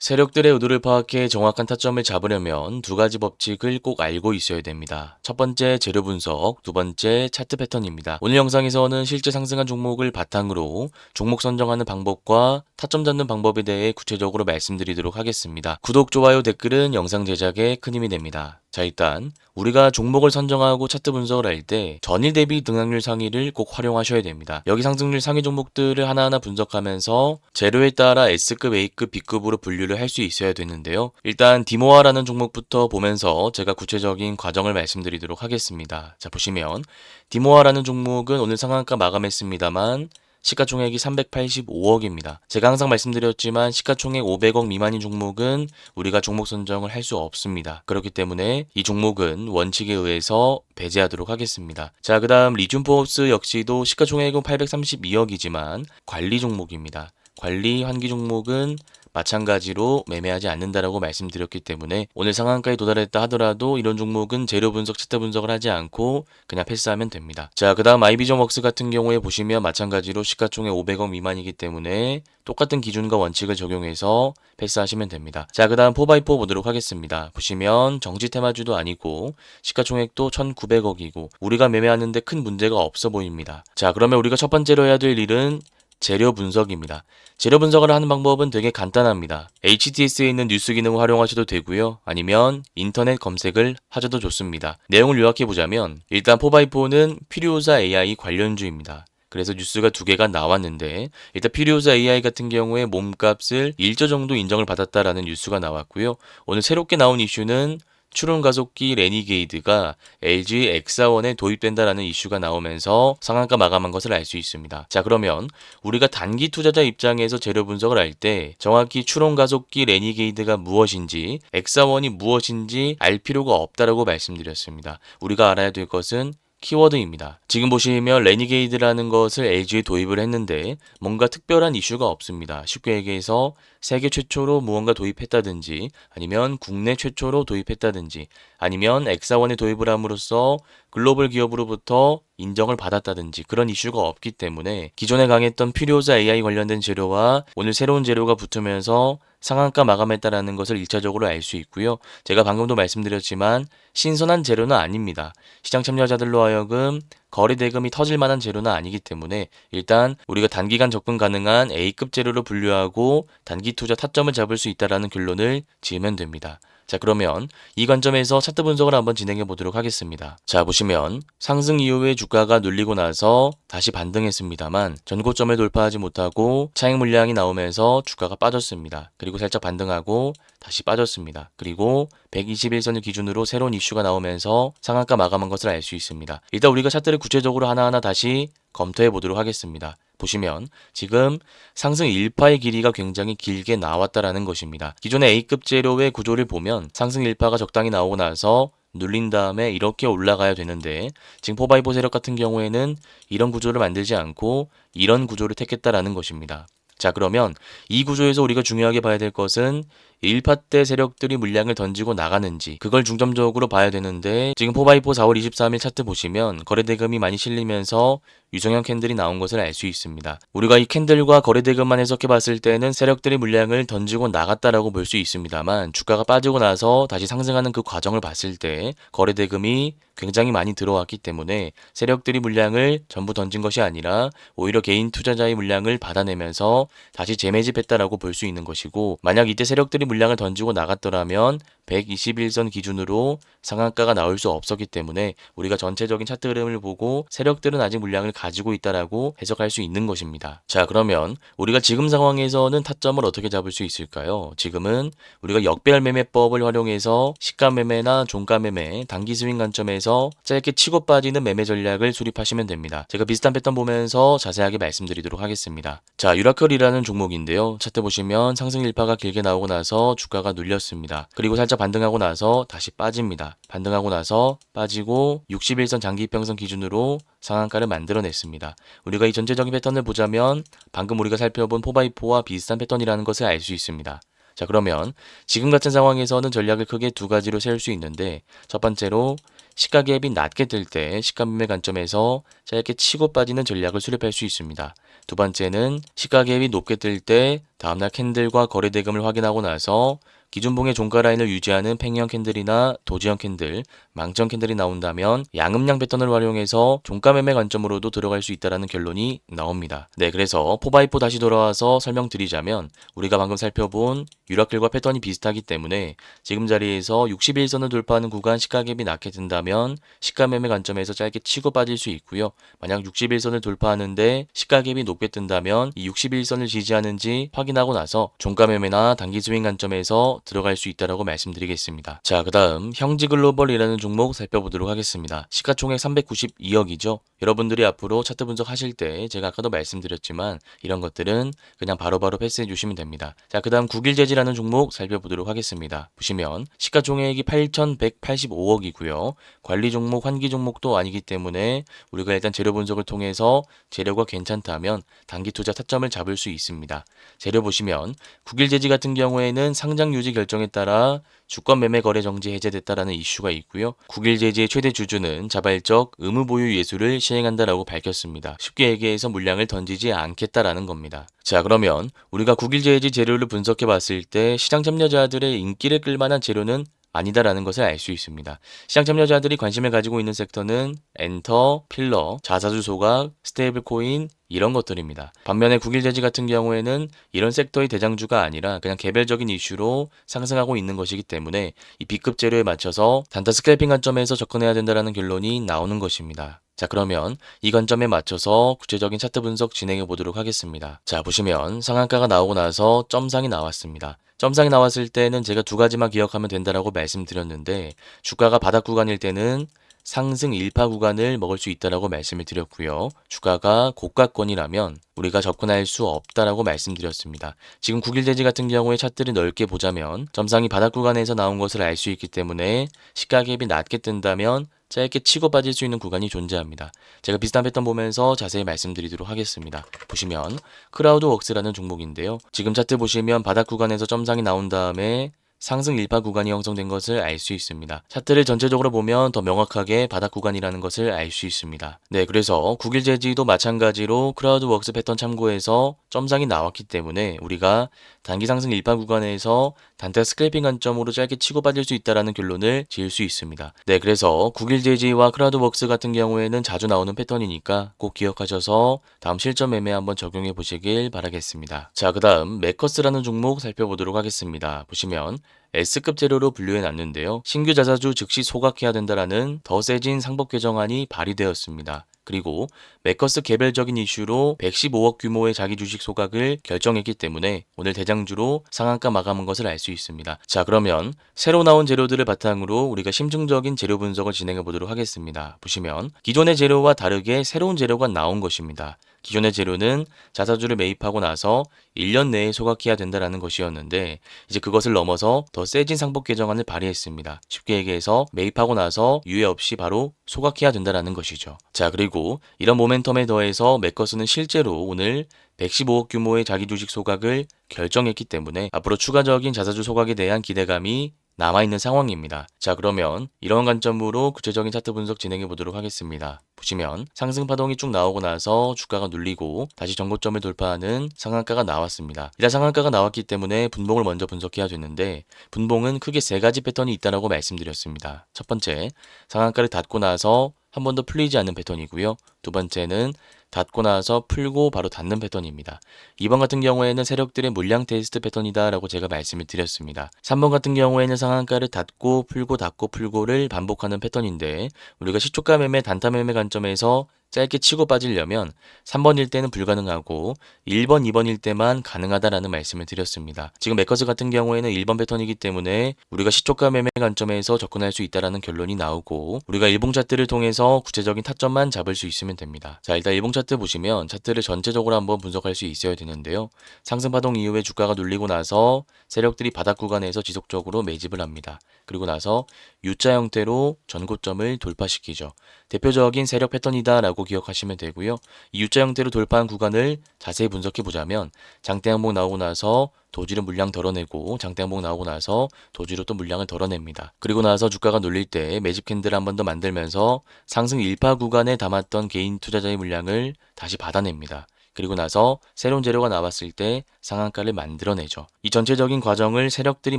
세력들의 의도를 파악해 정확한 타점을 잡으려면 두 가지 법칙을 꼭 알고 있어야 됩니다. 첫 번째 재료 분석, 두 번째 차트 패턴입니다. 오늘 영상에서는 실제 상승한 종목을 바탕으로 종목 선정하는 방법과 타점 잡는 방법에 대해 구체적으로 말씀드리도록 하겠습니다. 구독, 좋아요, 댓글은 영상 제작에 큰 힘이 됩니다. 자 일단 우리가 종목을 선정하고 차트 분석을 할 때 전일 대비 등락률 상위를 꼭 활용하셔야 됩니다. 여기 상승률 상위 종목들을 하나하나 분석하면서 재료에 따라 S급, A급, B급으로 분류를 할 수 있어야 되는데요. 일단 디모아라는 종목부터 보면서 제가 구체적인 과정을 말씀드리도록 하겠습니다. 자 보시면 디모아라는 종목은 오늘 상한가 마감했습니다만 시가총액이 385억입니다. 제가 항상 말씀드렸지만 시가총액 500억 미만인 종목은 우리가 종목 선정을 할 수 없습니다. 그렇기 때문에 이 종목은 원칙에 의해서 배제하도록 하겠습니다. 자, 그 다음 리튬포스 역시도 시가총액은 832억이지만 관리 종목입니다. 관리 환기 종목은 마찬가지로 매매하지 않는다라고 말씀드렸기 때문에 오늘 상한가에 도달했다 하더라도 이런 종목은 재료 분석, 차트 분석을 하지 않고 그냥 패스하면 됩니다. 자, 그 다음 아이비전웍스 같은 경우에 보시면 마찬가지로 시가총액 500억 미만이기 때문에 똑같은 기준과 원칙을 적용해서 패스하시면 됩니다. 자, 그 다음 4x4 보도록 하겠습니다. 보시면 정지 테마주도 아니고 시가총액도 1,900억이고 우리가 매매하는데 큰 문제가 없어 보입니다. 자, 그러면 우리가 첫 번째로 해야 될 일은 재료 분석입니다. 재료 분석을 하는 방법은 되게 간단합니다. HTS에 있는 뉴스 기능을 활용하셔도 되고요. 아니면 인터넷 검색을 하셔도 좋습니다. 내용을 요약해 보자면 일단 4x4는 필요사 AI 관련주입니다. 그래서 뉴스가 두 개가 나왔는데 일단 필요사 AI 같은 경우에 몸값을 1조 정도 인정을 받았다라는 뉴스가 나왔고요. 오늘 새롭게 나온 이슈는 추론 가속기 레니게이드가 LG X4원에 도입된다라는 이슈가 나오면서 상한가 마감한 것을 알 수 있습니다. 자, 그러면 우리가 단기 투자자 입장에서 재료 분석을 할 때 정확히 추론 가속기 레니게이드가 무엇인지 X4원이 무엇인지 알 필요가 없다라고 말씀드렸습니다. 우리가 알아야 될 것은 키워드입니다. 지금 보시면 레니게이드라는 것을 LG에 도입을 했는데 뭔가 특별한 이슈가 없습니다. 쉽게 얘기해서 세계 최초로 무언가 도입했다든지 아니면 국내 최초로 도입했다든지 아니면 엑사원에 도입을 함으로써 글로벌 기업으로부터 인정을 받았다든지 그런 이슈가 없기 때문에 기존에 강했던 필요자 AI 관련된 재료와 오늘 새로운 재료가 붙으면서 상한가 마감했다라는 것을 일차적으로 알 수 있고요. 제가 방금도 말씀드렸지만 신선한 재료는 아닙니다. 시장 참여자들로 하여금 거래 대금이 터질 만한 재료는 아니기 때문에 일단 우리가 단기간 접근 가능한 A급 재료로 분류하고 단기 투자 타점을 잡을 수 있다라는 결론을 지으면 됩니다. 자, 그러면 이 관점에서 차트 분석을 한번 진행해 보도록 하겠습니다. 자, 보시면 상승 이후에 주가가 눌리고 나서 다시 반등했습니다만 전고점을 돌파하지 못하고 차익 물량이 나오면서 주가가 빠졌습니다. 그리고 살짝 반등하고 다시 빠졌습니다. 그리고 121선을 기준으로 새로운 이슈가 나오면서 상한가 마감한 것을 알 수 있습니다. 일단 우리가 차트를 구체적으로 하나하나 다시 검토해 보도록 하겠습니다. 보시면 지금 상승 1파의 길이가 굉장히 길게 나왔다라는 것입니다. 기존의 A급 재료의 구조를 보면 상승 1파가 적당히 나오고 나서 눌린 다음에 이렇게 올라가야 되는데 지금 포바이보 세력 같은 경우에는 이런 구조를 만들지 않고 이런 구조를 택했다라는 것입니다. 자 그러면 이 구조에서 우리가 중요하게 봐야 될 것은 1파 때 세력들이 물량을 던지고 나가는지 그걸 중점적으로 봐야 되는데 지금 포바이포 4월 23일 차트 보시면 거래대금이 많이 실리면서 유성형 캔들이 나온 것을 알 수 있습니다. 우리가 이 캔들과 거래대금만 해석해 봤을 때는 세력들이 물량을 던지고 나갔다라고 볼 수 있습니다만 주가가 빠지고 나서 다시 상승하는 그 과정을 봤을 때 거래대금이 굉장히 많이 들어왔기 때문에 세력들이 물량을 전부 던진 것이 아니라 오히려 개인 투자자의 물량을 받아내면서 다시 재매집했다라고 볼 수 있는 것이고 만약 이때 세력들이 물량을 던지고 나갔더라면 121선 기준으로 상한가가 나올 수 없었기 때문에 우리가 전체적인 차트 흐름을 보고 세력들은 아직 물량을 가지고 있다라고 해석할 수 있는 것입니다. 자, 그러면 우리가 지금 상황에서는 타점을 어떻게 잡을 수 있을까요? 지금은 우리가 역배열 매매법을 활용해서 시가 매매나 종가 매매, 단기 스윙 관점에서 짧게 치고 빠지는 매매 전략을 수립하시면 됩니다. 제가 비슷한 패턴 보면서 자세하게 말씀드리도록 하겠습니다. 자, 유라클이라는 종목인데요. 차트 보시면 상승 일파가 길게 나오고 나서 주가가 눌렸습니다. 그리고 살짝 반등하고 나서 다시 빠집니다. 반등하고 나서 빠지고 61선 장기 이평선 기준으로 상한가를 만들어냈습니다. 우리가 이 전체적인 패턴을 보자면 방금 우리가 살펴본 포바이포와 비슷한 패턴이라는 것을 알 수 있습니다. 자, 그러면 지금 같은 상황에서는 전략을 크게 두 가지로 세울 수 있는데 첫 번째로 시가 갭이 낮게 뜰때 시가 매매 관점에서 짧게 치고 빠지는 전략을 수립할 수 있습니다. 두 번째는 시가 갭이 높게 뜰때 다음날 캔들과 거래 대금을 확인하고 나서 기준봉의 종가 라인을 유지하는 팽형 캔들이나 도지형 캔들, 망청 캔들이 나온다면 양음량 패턴을 활용해서 종가 매매 관점으로도 들어갈 수 있다는 결론이 나옵니다. 네, 그래서 포바이포 다시 돌아와서 설명드리자면 우리가 방금 살펴본 유라클과 패턴이 비슷하기 때문에 지금 자리에서 61선을 돌파하는 구간 시가갭이 낮게 든다면 시가 매매 관점에서 짧게 치고 빠질 수 있고요. 만약 61선을 돌파하는데 시가갭이 높게 뜬다면 이 61선을 지지하는지 확인하고 나서 종가 매매나 단기 스윙 관점에서 들어갈 수 있다라고 말씀드리겠습니다. 자, 그다음 형지 글로벌이라는 종목 살펴보도록 하겠습니다. 시가총액 392억이죠. 여러분들이 앞으로 차트 분석하실 때 제가 아까도 말씀드렸지만 이런 것들은 그냥 바로바로 패스해 주시면 됩니다. 자, 그다음 국일 재 지라는 종목 살펴보도록 하겠습니다. 보시면 시가총액이 8,185억이고요. 관리 종목, 환기 종목도 아니기 때문에 우리가 일단 재료 분석을 통해서 재료가 괜찮다면 단기 투자 타점을 잡을 수 있습니다. 재료 보시면 국일재지 같은 경우에는 상장 유지 결정에 따라 주권 매매 거래 정지 해제됐다라는 이슈가 있고요. 국일제지의 최대 주주는 자발적 의무 보유 예수를 시행한다라고 밝혔습니다. 쉽게 얘기해서 물량을 던지지 않겠다라는 겁니다. 자, 그러면 우리가 국일제지 재료를 분석해 봤을 때 시장 참여자들의 인기를 끌만한 재료는 아니다라는 것을 알 수 있습니다. 시장 참여자들이 관심을 가지고 있는 섹터는 엔터, 필러, 자사주 소각, 스테이블 코인, 이런 것들입니다. 반면에 국일제지 같은 경우에는 이런 섹터의 대장주가 아니라 그냥 개별적인 이슈로 상승하고 있는 것이기 때문에 이 B급 재료에 맞춰서 단타 스캘핑 관점에서 접근해야 된다는 결론이 나오는 것입니다. 자 그러면 이 관점에 맞춰서 구체적인 차트 분석 진행해 보도록 하겠습니다. 자 보시면 상한가가 나오고 나서 점상이 나왔습니다. 점상이 나왔을 때는 제가 두 가지만 기억하면 된다라고 말씀드렸는데 주가가 바닥 구간일 때는 상승 1파 구간을 먹을 수 있다라고 말씀을 드렸고요. 주가가 고가권이라면 우리가 접근할 수 없다라고 말씀드렸습니다. 지금 국일제지 같은 경우에 차트를 넓게 보자면 점상이 바닥 구간에서 나온 것을 알 수 있기 때문에 시가갭이 낮게 뜬다면 짧게 치고 빠질 수 있는 구간이 존재합니다. 제가 비슷한 패턴 보면서 자세히 말씀드리도록 하겠습니다. 보시면 크라우드웍스라는 종목인데요. 지금 차트 보시면 바닥 구간에서 점상이 나온 다음에 상승 1파 구간이 형성된 것을 알 수 있습니다. 차트를 전체적으로 보면 더 명확하게 바닥 구간이라는 것을 알 수 있습니다. 네, 그래서 국일제지도 마찬가지로 크라우드웍스 패턴 참고해서 점상이 나왔기 때문에 우리가 단기 상승 1파 구간에서 단타 스크래핑 관점으로 짧게 치고 빠질 수 있다라는 결론을 지을 수 있습니다. 네, 그래서 국일제지와 크라우드웍스 같은 경우에는 자주 나오는 패턴이니까 꼭 기억하셔서 다음 실전 매매 한번 적용해 보시길 바라겠습니다. 자, 그다음 메커스라는 종목 살펴보도록 하겠습니다. 보시면 S급 재료로 분류해 놨는데요. 신규 자사주 즉시 소각해야 된다라는 더 세진 상법 개정안이 발의되었습니다. 그리고 메커스 개별적인 이슈로 115억 규모의 자기 주식 소각을 결정했기 때문에 오늘 대장주로 상한가 마감한 것을 알 수 있습니다. 자, 그러면 새로 나온 재료들을 바탕으로 우리가 심층적인 재료 분석을 진행해 보도록 하겠습니다. 보시면 기존의 재료와 다르게 새로운 재료가 나온 것입니다. 기존의 재료는 자사주를 매입하고 나서 1년 내에 소각해야 된다라는 것이었는데 이제 그것을 넘어서 더 세진 상법 개정안을 발의했습니다. 쉽게 얘기해서 매입하고 나서 유예 없이 바로 소각해야 된다라는 것이죠. 자, 그리고 이런 모멘텀에 더해서 메커스는 실제로 오늘 115억 규모의 자기 주식 소각을 결정했기 때문에 앞으로 추가적인 자사주 소각에 대한 기대감이 남아있는 상황입니다. 자, 그러면 이런 관점으로 구체적인 차트 분석 진행해 보도록 하겠습니다. 보시면 상승 파동이 쭉 나오고 나서 주가가 눌리고 다시 정고점을 돌파하는 상한가가 나왔습니다. 일단 상한가가 나왔기 때문에 분봉을 먼저 분석해야 되는데 분봉은 크게 세 가지 패턴이 있다라고 말씀드렸습니다. 첫 번째, 상한가를 닫고 나서 한 번 더 풀리지 않는 패턴이고요. 두 번째는 닫고 나서 풀고 바로 닫는 패턴입니다. 2번 같은 경우에는 세력들의 물량 테스트 패턴이다 라고 제가 말씀을 드렸습니다. 3번 같은 경우에는 상한가를 닫고 풀고 닫고 풀고를 반복하는 패턴인데 우리가 시초가 매매 단타 매매 관점에서 짧게 치고 빠지려면 3번일 때는 불가능하고 1번, 2번일 때만 가능하다라는 말씀을 드렸습니다. 지금 메커스 같은 경우에는 1번 패턴이기 때문에 우리가 시초가 매매 관점에서 접근할 수 있다라는 결론이 나오고 우리가 일봉 차트를 통해서 구체적인 타점만 잡을 수 있으면 됩니다. 자, 일단 일봉 차트 보시면 차트를 전체적으로 한번 분석할 수 있어야 되는데요. 상승 파동 이후에 주가가 눌리고 나서 세력들이 바닥 구간에서 지속적으로 매집을 합니다. 그리고 나서 U자 형태로 전고점을 돌파시키죠. 대표적인 세력 패턴이다라고 라고 기억하시면 되고요. 이 U자 형태로 돌파한 구간을 자세히 분석해 보자면 장대 항목 나오고 나서 도지로 물량 덜어내고 장대 항목 나오고 나서 도지로 또 물량을 덜어냅니다. 그리고 나서 주가가 눌릴 때 매집 캔들을 한번 더 만들면서 상승 일파 구간에 담았던 개인 투자자의 물량을 다시 받아냅니다. 그리고 나서 새로운 재료가 나왔을 때 상한가를 만들어내죠. 이 전체적인 과정을 세력들이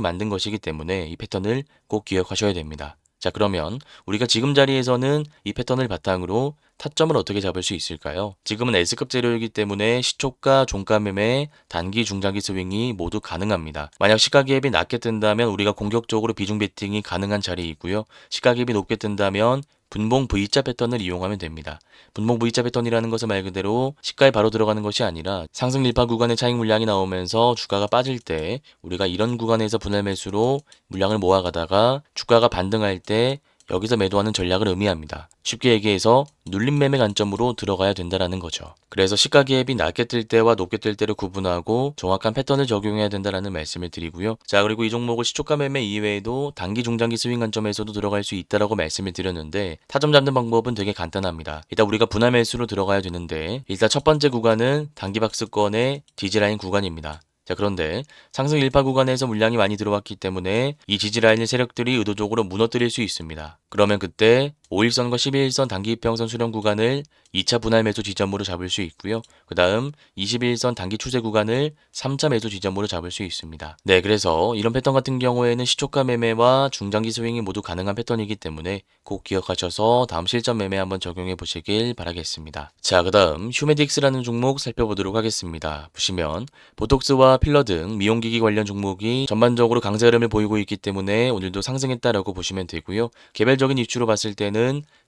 만든 것이기 때문에 이 패턴을 꼭 기억하셔야 됩니다. 자, 그러면 우리가 지금 자리에서는 이 패턴을 바탕으로 타점을 어떻게 잡을 수 있을까요? 지금은 S급 재료이기 때문에 시초가, 종가 매매, 단기, 중장기 스윙이 모두 가능합니다. 만약 시가기압이 낮게 뜬다면 우리가 공격적으로 비중 베팅이 가능한 자리이고요. 시가기압이 높게 뜬다면 분봉 V자 패턴을 이용하면 됩니다. 분봉 V자 패턴이라는 것은 말 그대로 시가에 바로 들어가는 것이 아니라 상승 일파 구간의 차익 물량이 나오면서 주가가 빠질 때 우리가 이런 구간에서 분할 매수로 물량을 모아가다가 주가가 반등할 때 여기서 매도하는 전략을 의미합니다. 쉽게 얘기해서 눌림 매매 관점으로 들어가야 된다라는 거죠. 그래서 시가 기압이 낮게 뜰 때와 높게 뜰 때를 구분하고 정확한 패턴을 적용해야 된다라는 말씀을 드리고요. 자, 그리고 이 종목을 시초가 매매 이외에도 단기 중장기 스윙 관점에서도 들어갈 수 있다라고 말씀을 드렸는데 타점 잡는 방법은 되게 간단합니다. 일단 우리가 분할 매수로 들어가야 되는데 일단 첫 번째 구간은 단기 박스권의 지지라인 구간입니다. 자, 그런데 상승 일파 구간에서 물량이 많이 들어왔기 때문에 이 지지라인을 세력들이 의도적으로 무너뜨릴 수 있습니다. 그러면 그때 5일선과 12일선 단기 이평선 수렴 구간을 2차 분할 매수 지점으로 잡을 수 있고요. 그 다음 21선 단기 추세 구간을 3차 매수 지점으로 잡을 수 있습니다. 네, 그래서 이런 패턴 같은 경우에는 시초가 매매와 중장기 스윙이 모두 가능한 패턴이기 때문에 꼭 기억하셔서 다음 실전 매매 한번 적용해 보시길 바라겠습니다. 자, 그 다음 휴메딕스라는 종목 살펴보도록 하겠습니다. 보시면 보톡스와 필러 등 미용기기 관련 종목이 전반적으로 강세 흐름을 보이고 있기 때문에 오늘도 상승했다라고 보시면 되고요. 개별적인 이슈로 봤을 때는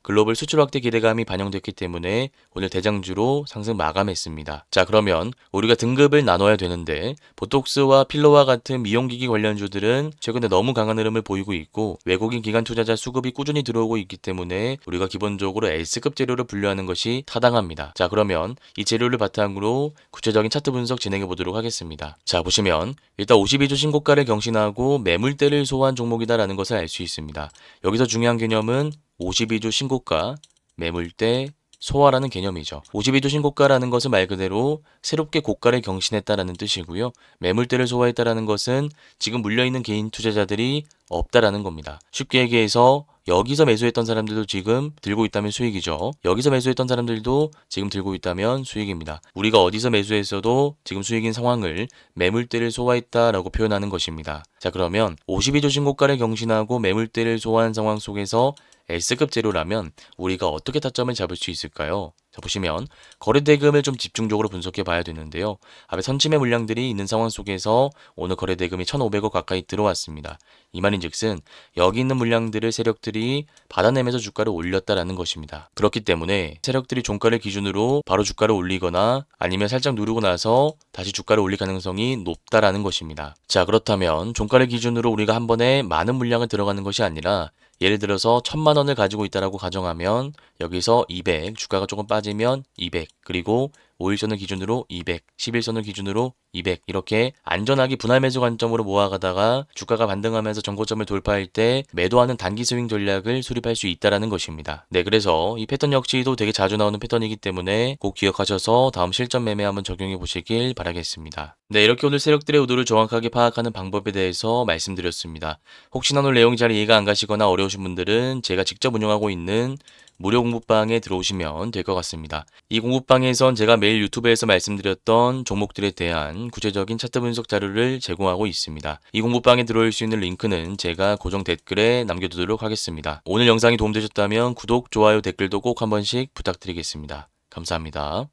글로벌 수출 확대 기대감이 반영됐기 때문에 오늘 대장주로 상승 마감했습니다. 자, 그러면 우리가 등급을 나눠야 되는데 보톡스와 필러와 같은 미용기기 관련주들은 최근에 너무 강한 흐름을 보이고 있고 외국인 기관 투자자 수급이 꾸준히 들어오고 있기 때문에 우리가 기본적으로 S급 재료를 분류하는 것이 타당합니다. 자, 그러면 이 재료를 바탕으로 구체적인 차트 분석 진행해 보도록 하겠습니다. 자, 보시면 일단 52주 신고가를 경신하고 매물대를 소화한 종목이다라는 것을 알 수 있습니다. 여기서 중요한 개념은 52주 신고가, 매물대, 소화라는 개념이죠. 52주 신고가라는 것은 말 그대로 새롭게 고가를 경신했다라는 뜻이고요. 매물대를 소화했다라는 것은 지금 물려있는 개인 투자자들이 없다라는 겁니다. 쉽게 얘기해서 여기서 매수했던 사람들도 지금 들고 있다면 수익이죠. 여기서 매수했던 사람들도 지금 들고 있다면 수익입니다. 우리가 어디서 매수했어도 지금 수익인 상황을 매물대를 소화했다라고 표현하는 것입니다. 자 그러면 52조 신고가를 경신하고 매물대를 소화한 상황 속에서 S급 재료라면 우리가 어떻게 타점을 잡을 수 있을까요? 자, 보시면 거래 대금을 좀 집중적으로 분석해 봐야 되는데요. 앞에 선침의 물량들이 있는 상황 속에서 오늘 거래 대금이 1,500억 가까이 들어왔습니다. 이 말인즉슨 여기 있는 물량들을 세력들이 받아내면서 주가를 올렸다라는 것입니다. 그렇기 때문에 세력들이 종가를 기준으로 바로 주가를 올리거나 아니면 살짝 누르고 나서 다시 주가를 올릴 가능성이 높다라는 것입니다. 자, 그렇다면 종가를 기준으로 우리가 한 번에 많은 물량을 들어가는 것이 아니라 예를 들어서 천만 원을 가지고 있다라고 가정하면 여기서 200, 주가가 조금 빠지면 200, 그리고 5일선을 기준으로 200, 11선을 기준으로 200 이렇게 안전하게 분할 매수 관점으로 모아가다가 주가가 반등하면서 정고점을 돌파할 때 매도하는 단기 스윙 전략을 수립할 수 있다라는 것입니다. 네, 그래서 이 패턴 역시도 되게 자주 나오는 패턴이기 때문에 꼭 기억하셔서 다음 실전 매매 한번 적용해 보시길 바라겠습니다. 네, 이렇게 오늘 세력들의 의도를 정확하게 파악하는 방법에 대해서 말씀드렸습니다. 혹시나 오늘 내용이 잘 이해가 안 가시거나 어려우신 분들은 제가 직접 운영하고 있는 무료 공부방에 들어오시면 될 것 같습니다. 이 공부방에선 제가 매일 유튜브에서 말씀드렸던 종목들에 대한 구체적인 차트 분석 자료를 제공하고 있습니다. 이 공부방에 들어올 수 있는 링크는 제가 고정 댓글에 남겨두도록 하겠습니다. 오늘 영상이 도움되셨다면 구독, 좋아요, 댓글도 꼭 한 번씩 부탁드리겠습니다. 감사합니다.